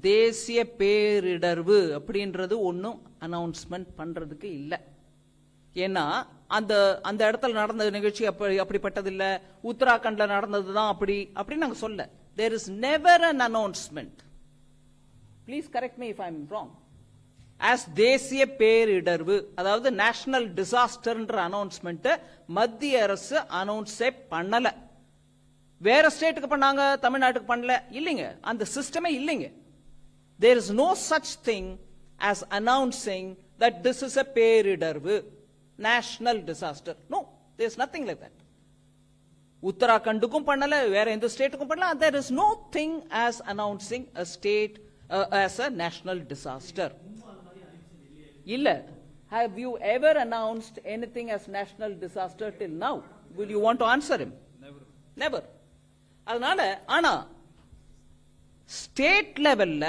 தேசிய பேரிடர்வு அப்படின்றது ஒன்றும் அனௌன்ஸ்மெண்ட் பண்றதுக்கு இல்லை. ஏன்னா அந்த அந்த இடத்துல நடந்த நிகழ்ச்சி அப்படி அப்படிப்பட்டது இல்ல உத்தராகண்ட்ல நடந்தது தான் அப்படி அப்படின்னு நாங்கள் சொல்ல. There is never an announcement please correct me if I am wrong as தேசிய பேரிடர்வு அதாவது நேஷனல் டிசாஸ்டர்ன்ற அனௌன்ஸ்மெண்ட் மத்திய அரசு அனௌன்ஸே பண்ணல. வேற ஸ்டேட்டுக்கு பண்ணாங்க தமிழ்நாட்டுக்கு பண்ணல. இல்லைங்க. அந்த சிஸ்டமே இல்லைங்க. There is no such thing as announcing that this is a பேரிடர்வு national disaster no there is nothing like that உத்தராகண்டுக்கும் பண்ணல வேற எந்த ஸ்டேட்டுக்கும் பண்ணல there is no thing as announcing a state as a national disaster இல்ல have you ever announced anything as national disaster till now? Will you want to answer him? Never. Never. அதனால ஆனா state லெவல்ல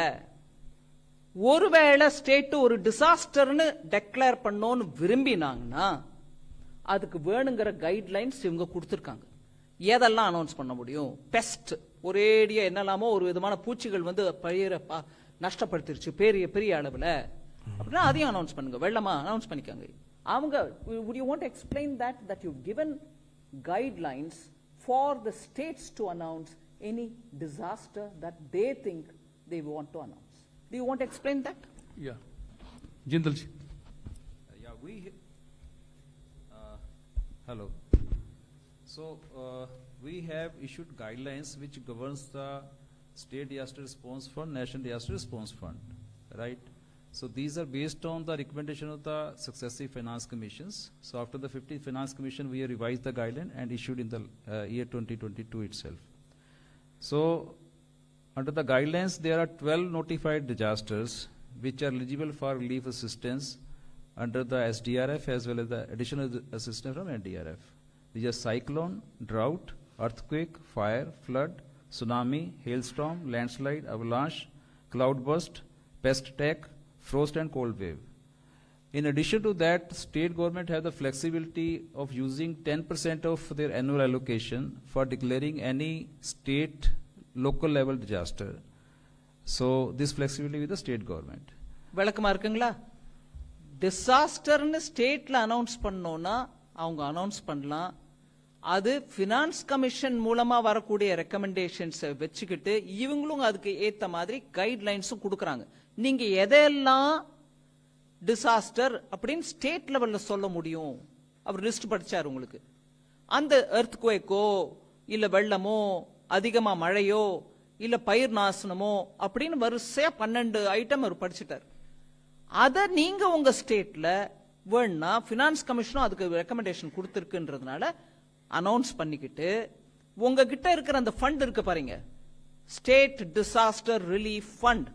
ஒருவேளை state ஒரு டிசாஸ்டர்னு declare பண்ணோன்னு விரும்பினாங்கன்னா அதுக்கு வேணுங்கிற guidelines இவங்க கொடுத்துருக்காங்க. எதெல்லாம் அனௌன்ஸ் பண்ண முடியும்? பெஸ்ட் ஒரேடியா என்னெல்லாமோ ஒரு விதமான பூச்சிகள் வந்து பயிர நஷ்டப்படுத்திருச்சு பெரிய பெரிய அளவில். அப்படின்னா அதையும் அனௌன்ஸ் பண்ணுங்க. வெள்ளமா அனௌன்ஸ் பண்ணிக்காங்க. அவங்க would you want that that you given guidelines for the states to announce any disaster that they think they think to want do you want to explain that Yeah. Jindal ji. Yeah, we, uh, hello. So, uh, we have issued guidelines which governs the state disaster response fund, national disaster response fund, right? So these are based on the recommendation of the successive finance commissions. So after the 15th finance commission, we have revised the guideline and issued in the uh, year 2022 itself. So, under the guidelines, there are 12 notified disasters which are eligible for relief assistance under the SDRF as well as the additional assistance from NDRF. These are cyclone, drought, earthquake, fire, flood, tsunami, hailstorm, landslide, avalanche, cloudburst, pest attack, frost and cold wave. In addition to that, state government have the flexibility of using 10% of their annual allocation for declaring any state local level disaster. So this flexibility with the state government. விளக்கமா இருக்குங்களா? டிசாஸ்டர்னு ஸ்டேட்ல announce பண்ணோம்னா அவங்க announce பண்ணலாம். அது finance commission மூலமா வரக்கூடிய ரெக்கமெண்டேஷன்ஸை வச்சுக்கிட்டு இவங்களும் அதுக்கு ஏத்த மாதிரி கைட்லைன்ஸும் கொடுக்குறாங்க. நீங்க எதையெல்லாம் டிசாஸ்டர் அப்படின்னு ஸ்டேட் லெவல்ல சொல்ல முடியும்? அவர் லிஸ்ட் படிச்சார் உங்களுக்கு. அந்த எர்த் குவேக்கோ இல்ல வெள்ளமோ அதிகமா மழையோ இல்ல பயிர் நாசனமோ அப்படின்னு வரிசையா பன்னெண்டு ஐட்டம் அவர் படிச்சுட்டார். அதை நீங்க உங்க ஸ்டேட்ல வேணா பினான்ஸ் கமிஷனும் அதுக்கு ரெக்கமெண்டேஷன் கொடுத்துருக்குன்றதுனால அனௌன்ஸ் பண்ணிக்கிட்டு உங்ககிட்ட இருக்கிற அந்த ஃபண்ட் இருக்கு பாருங்க. ஸ்டேட் டிசாஸ்டர் ரிலீஃப் ஃபண்ட்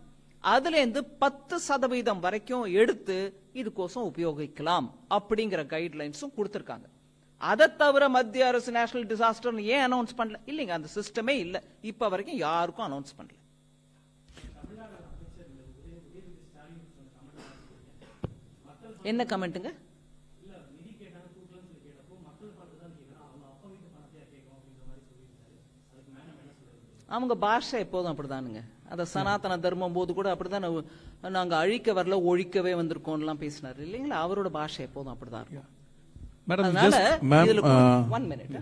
அதுலேருந்து பத்து சதவீதம் வரைக்கும் எடுத்து இதுக்கோசம் உபயோகிக்கலாம் அப்படிங்கிற கைட்லைன்ஸும் கொடுத்துருக்காங்க. அதை தவிர மத்திய அரசு நேஷனல் டிசாஸ்டர் ஏன் அனௌன்ஸ் பண்ணல? இல்லைங்க அந்த சிஸ்டமே இல்ல. இப்ப வரைக்கும் யாருக்கும் அனௌன்ஸ் பண்ணல. என்ன கமெண்ட்டுங்க அவங்க பாஷை எப்போதும் அப்படிதானுங்க. அந்த சனாதன தர்மம் போது கூட அப்படிதான் நாங்க அழிக்க வரல ஒழிக்கவே வந்திருக்கோம்லாம் பேசினாரு. இல்லைங்களா? அவரோட பாஷை எப்போதும் அப்படிதான் இருக்கும். Uh, one minute.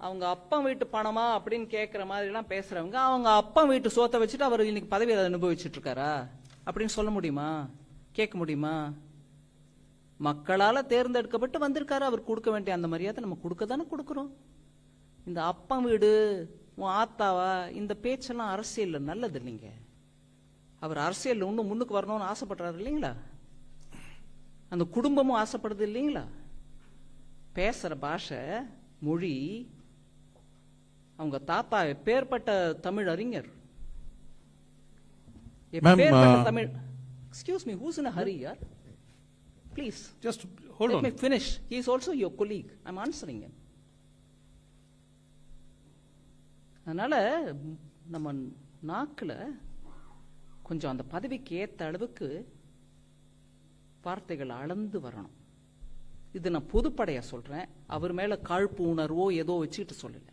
அவங்க அப்பா வீட்டு பணமா அப்படின்னு கேக்குற மாதிரி எல்லாம் பேசுறவங்க அவங்க அப்பா வீட்டு சோத்தை வச்சுட்டு அவர் இன்னைக்கு பதவி அனுபவிச்சுட்டு இருக்காரா அப்படின்னு சொல்ல முடியுமா? கேட்க முடியுமா? மக்களால தேர்ந்தெடுக்கப்பட்டு வந்திருக்காரு அவர் கொடுக்க வேண்டிய அந்த மரியாதை நம்ம கொடுக்க தானே கொடுக்கிறோம். இந்த அப்பா வீடு உன் ஆத்தாவா இந்த பேச்செல்லாம் அரசியல்ல நல்லது இல்லைங்க அவர் அரசியல்ல இன்னும் முன்னுக்கு வரணும்னு ஆசைப்படுறாரு இல்லைங்களா? அந்த குடும்பமும் ஆசைப்படுது இல்லைங்களா பேசுற பாஷை மொழி அவங்க தாத்தா எப்பேற்பட்ட தமிழ் அறிஞர் uh, Tamil excuse me who's in hurry யார் please Just hold Let on. me finish. He is also your colleague. I'm answering him. அதனால ம், நம்ம நாக்குல கொஞ்சம் அந்த பதவிக்கு ஏத்த அளவுக்கு வார்த்தைகள் அளந்து வரணும். இது நான் பொதுப்படையா சொல்றேன். அவர் மேல காழ்ப்பு உணர்வோ ஏதோ வச்சுக்கிட்டு சொல்லல.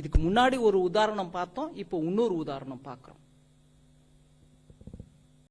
இதுக்கு முன்னாடி ஒரு உதாரணம் பார்த்தோம் இப்போ இன்னொரு உதாரணம் பார்க்குறோம்.